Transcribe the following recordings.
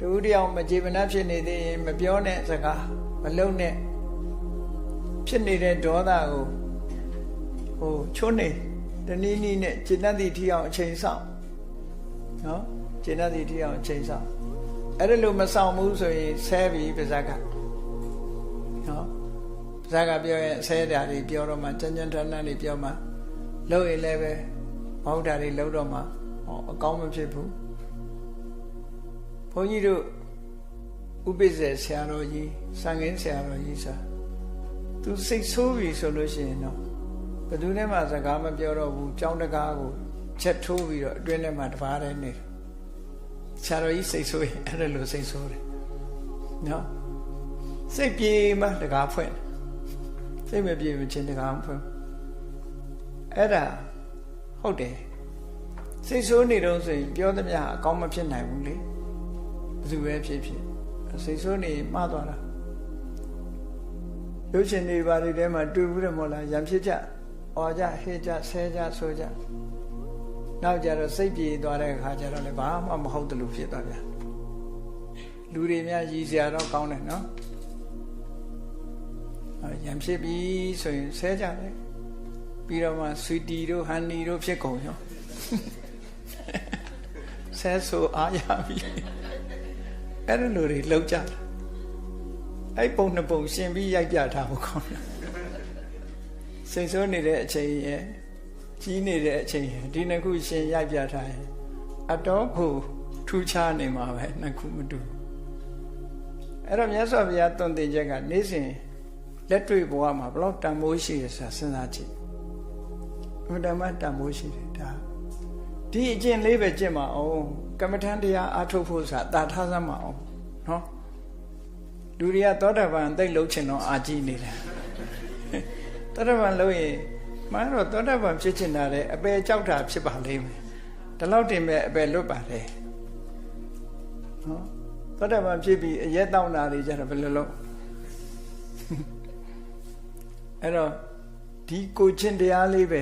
တူတယောက်မကြေမနပ်ဖြစ်နေသေးရင်မပြောနဲ့စကားမလုံးနဲ့ဖြစ်နေတဲ့ဒေါသကိုဟိုချွတ်နေတနည်းနည်းနဲ့จิตတတိထီအောင်အချိန်ဆောင်နော်จิตတတိထီအောင်အချိန်ဆောင်အဲ့ဒါလို့မဆောင်ဘူးဆိုရင်ဆဲပြီပါဇက်ကနော်ပါဇက်ကပြောရင်ဆဲတာတွေပြောတော့မှကြမ်းကြမ်းတမ်းတမ်းတွေပြောမှလို့ရင်လည်းပဲမဟုတ်တာတွေလုံးတော့မှဟောအကောင်းမဖြစ်ဘူး ဘုန်းကြီးတို့ဥပိ္ပဇေဆရာတော်ကြီးစံငင်းဆရာတော်ကြီးဆိုသူစိတ်ဆိုးပြီဆိုလို့ရှိရင်တော့ဘယ်သူနဲ့မှစကားမပြောတော့ဘူးကြောင်းတကားကိုချက်ထိုးပြီးတော့အတွင်းထဲမှာတပါးတည်းနေတယ်ဆရာတော်ကြီးစိတ်ဆိုးရင်အဲ့ဒါလိုစိတ်ဆိုးတယ်နော်စိတ်ပြေမှတကားဖွင့်စိတ်မပြေမချင်းတကားမဖွင့်အဲ့ဒါဟုတ်တယ်စိတ်ဆိုးနေတော့ဆိုရင်ပြောသမျှအကောင်းမဖြစ်နိုင်ဘူးလေ ဘယ်သူပဲဖြစ်ဖြစ်စိတ်ဆိုးနေမှားသွားတာရုပ်ရှင်တွေဘာတွေထဲမှာတွေ့ဘူးတယ်မို့လားရံဖြစ်ကြ။အော်ကြဟေးကြဆဲကြဆိုကြ။နောက်ကြတော့စိတ်ပြေသွားတဲ့အခါကျတော့လည်းဘာမှမဟုတ်တယ်လို့ဖြစ်သွားပြန်။လူတွေများရည်စရာတော့ကောင်းတယ်နော်။အဲရံဖြစ်ပြီဆိုရင်ဆဲကြတယ်။ပြီးတော့မှဆွီတီတို့ဟန်နီတို့ဖြစ်ကုန်ရော။ဆဲဆိုအားရပြီ။ အဲ့လိုတွေလောက်ကြတယ်။အဲ့ပုံနှစ်ပုံရှင်ပြီးရိုက်ပြထားဖို့ကောင်းတယ်။စိတ်ဆိုးနေတဲ့အချိန်ရဲ့ကြီးနေတဲ့အချိန်ရဲ့ဒီနှစ်ခုရှင်ရိုက်ပြထားရင်အတော်ကိုထူးခြားနေမှာပဲနှစ်ခုမတူအဲ့တော့မြတ်စွာဘုရားတုံတင်ချက်ကနေ့စဉ်လက်တွေ့ဘဝမှာဘလောက်တန်ဖိုးရှိရဆိုတာစဉ်းစားကြည့်အမှန်တမ်းတန်ဖိုးရှိတယ်ဒါ ဒီအကျင့်လေးပဲကျင့်မအောင်ကမ္မထန်တရားအားထုတ်ဖို့ဆိုတာတာထားစမ်းမအောင်နော်လူတွေကသောတာပန်သိလုံးချင်တော့အာကြည့်နေတယ်သောတာပန်လို့ရင်မှန်တော့သောတာပန်ဖြစ်ချင်တာလေအပယ်ကြောက်တာဖြစ်ပါလိမ့်မယ်ဒီလောက်တင်မဲ့အပယ်လွတ်ပါတယ်နော်သောတာပန်ဖြစ်ပြီးအရက်တောင်းတာတွေကြတော့ဘယ်လိုလုပ်အဲ့တော့ဒီကိုချင်းတရားလေးပဲ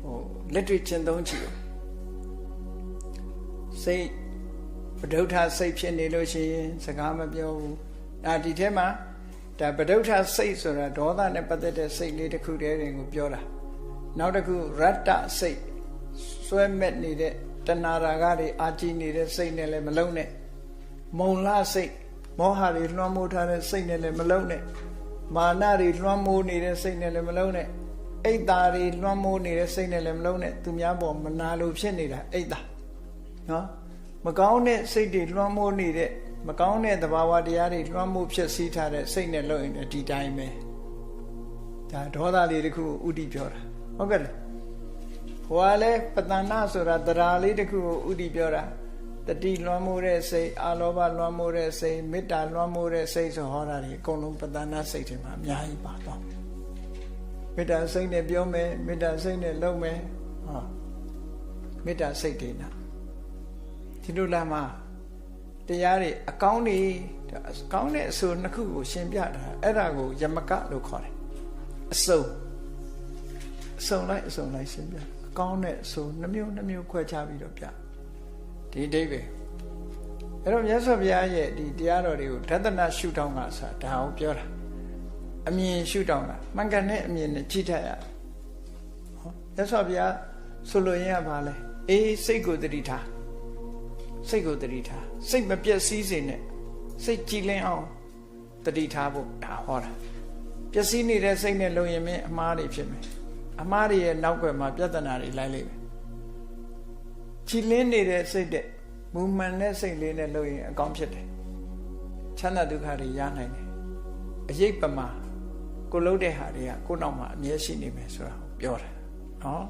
ဟိုလက်တွေ့ကျင့်သုံးကြည့် စိတ်ပဒုဋ္ဌစိတ်ဖြစ်နေလို့ရှိရင်စကားမပြောဘူးဒါဒီထဲမှာဒါပဒုဋ္ဌစိတ်ဆိုတာဒေါသနဲ့ပတ်သက်တဲ့စိတ်လေးတစ်ခုတည်းတွေကိုပြောတာနောက်တစ်ခုရတ္တစိတ်စွဲမဲ့နေတဲ့တဏှာရာဂတွေအာကြည့်နေတဲ့စိတ်နဲ့လည်းမလုံးနဲ့မုံလာစိတ်မောဟတွေလွှမ်းမိုးထားတဲ့စိတ်နဲ့လည်းမလုံးနဲ့မာနတွေလွှမ်းမိုးနေတဲ့စိတ်နဲ့လည်းမလုံးနဲ့အိတ်သားတွေလွှမ်းမိုးနေတဲ့စိတ်နဲ့လည်းမလုံးနဲ့သူများပေါ်မနာလိုဖြစ်နေတာအိတ်သား နော်မကောင်းတဲ့စိတ်တွေလွှမ်းမိုးနေတဲ့မကောင်းတဲ့သဘာဝတရားတွေလွှမ်းမိုးဖြစ်စည်းထားတဲ့စိတ်နဲ့လုပ်ရင်ဒီတိုင်းပဲဒါဒေါသလေးတခုကိုဥတီပြောတာဟုတ်ကဲ့လေဟိုကလည်းပတဏ္ဏဆိုတာတရားလေးတခုကိုဥတီပြောတာတတိလွှမ်းမိုးတဲ့စိတ်အာလောဘလွှမ်းမိုးတဲ့စိတ်မေတ္တာလွှမ်းမိုးတဲ့စိတ်ဆိုဟောတာတွေအကုန်လုံးပတဏ္ဏစိတ်တွေမှာအများကြီးပါတော့မေတ္တာစိတ်နဲ့ပြောမယ်မေတ္တာစိတ်နဲ့လုပ်မယ်ဟောမေတ္တာစိတ်တွေနာ ဒီလိုလာမှာတရားတွေအကောင်းတွေအကောင်းတဲ့အဆိုနှစ်ခုကိုရှင်းပြတာအဲ့ဒါကိုယမကလို့ခေါ်တယ်အစုံအစုံလိုက်အစုံလိုက်ရှင်းပြအကောင်းတဲ့အဆိုနှမျိုးနှမျိုးခွဲခြားပြီးတော့ပြဒီအိဗေအဲ့တော့မြတ်စွာဘုရားရဲ့ဒီတရားတော်တွေကိုဒသနရှုထောင့်ကဆိုတာဒါကိုပြောတာအမြင်ရှုထောင့်ကမှန်ကန်တဲ့အမြင်နဲ့ကြည့်တတ်ရဟောမြတ်စွာဘုရားဆိုလိုရင်းကဘာလဲအေးစိတ်ကိုတတိထား စိတ်ကိုတတိထားစိတ်မပြည့်စည်စေနဲ့စိတ်ကြည်လင်းအောင်တတိထားဖို့ဒါဟောတာပျက်စီးနေတဲ့စိတ်နဲ့လုံရင်မင်းအမားတွေဖြစ်မယ်အမားတွေရဲ့နောက်ွယ်မှာပြဿနာတွေလိုက်လိမ့်မယ်ကြည်လင်းနေတဲ့စိတ်တဲ့မူမှန်တဲ့စိတ်လေးနဲ့လုံရင်အကောင်းဖြစ်တယ်ချမ်းသာဒုက္ခတွေရနိုင်တယ်အရေးပမာကိုလုံးတဲ့ဟာတွေကကိုနောက်မှာအမြဲရှိနေမယ်ဆိုတာပြောတာနော်